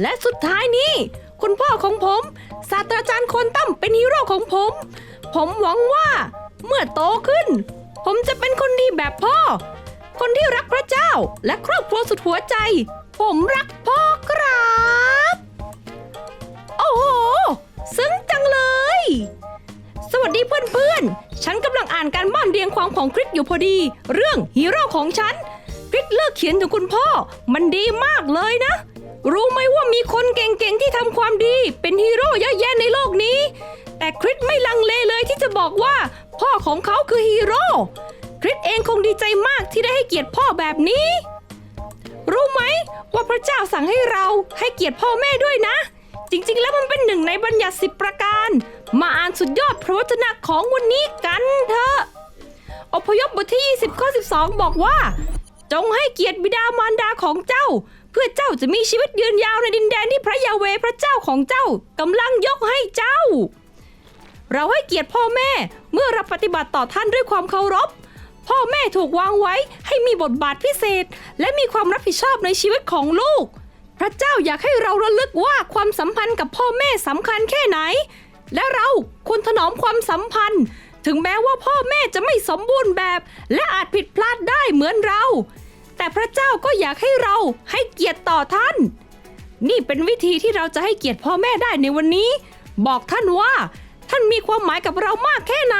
และสุดท้ายนี้ คุณพ่อของผมศาสตราจารย์คนตั้มเป็นฮีโร่ของผม ผมหวังว่า เมื่อโตขึ้น ผมจะเป็นคนดีแบบพ่อ คนที่รักพระเจ้าและครอบครัวสุดหัวใจ ผมรักพ่อครับ โอ้โห ซึ้งจังเลย สวัสดีเพื่อนๆ ฉันกำลังอ่านการบ้านเรียงความของคริสอยู่พอดี เรื่องฮีโร่ของฉันคริสเลิกเขียนถึงคุณพ่อ มันดีมากเลยนะ รู้ไหมว่ามีคนเก่งๆที่ทำความดี เป็นฮีโร่เยอะแยะในโลกนี้ แต่คริสไม่ลังเลเลยที่จะบอกว่า พ่อของเขาคือฮีโร่คริสเองคงดีใจมากที่ได้ให้เกียรติพ่อแบบนี้ รู้ไหมว่าพระเจ้าสั่งให้เราให้เกียรติพ่อแม่ด้วยนะ จริงๆ แล้วมันเป็นหนึ่งในบัญญัติสิบประการ มาอ่านสุดยอดพระวจนะของวันนี้กันเถอะอพยพบทที่ 20 ข้อ 12 บอกว่า จงให้เกียรติบิดามารดาของเจ้า เพื่อเจ้าจะมีชีวิตยืนยาวในดินแดนที่พระยาเวพระเจ้าของเจ้ากำลังยกให้เจ้า เราให้เกียรติพ่อแม่เมื่อเราปฏิบัติต่อท่านด้วยความเคารพ พ่อแม่ถูกวางไว้ให้มีบทบาทพิเศษ และมีความรับผิดชอบในชีวิตของลูก พระเจ้าอยากให้เราระลึกว่าความสัมพันธ์กับพ่อแม่สำคัญแค่ไหน และเราควรถนอมความสัมพันธ์ ถึงแม้ว่าพ่อแม่จะไม่สมบูรณ์แบบ และอาจผิดพลาดได้เหมือนเรา แต่พระเจ้าก็อยากให้เราให้เกียรติต่อท่าน นี่เป็นวิธีที่เราจะให้เกียรติพ่อแม่ได้ในวันนี้ บอกท่านว่า ท่านมีความหมายกับเรามากแค่ไหน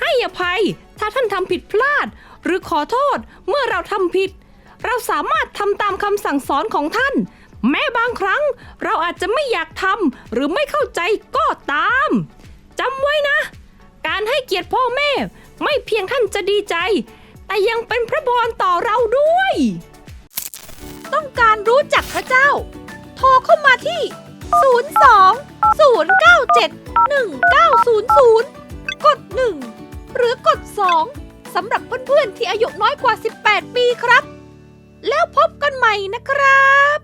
ให้อภัยถ้าท่านทำผิดพลาด หรือขอโทษเมื่อเราทำผิด เราสามารถทำตามคำสั่งสอนของท่าน แม้บางครั้งเราอาจจะไม่อยากทำหรือไม่เข้าใจก็ตาม เกียรติพ่อแม่ ไม่เพียงท่านจะดีใจ แต่ยังเป็นพระพรต่อเราด้วย ต้องการรู้จักพระเจ้า โทรเข้ามาที่ 02 097 1900 กด 1 หรือกด 2สำหรับเพื่อนๆที่อายุน้อยกว่า 18 ปีครับ แล้วพบกันใหม่นะครับ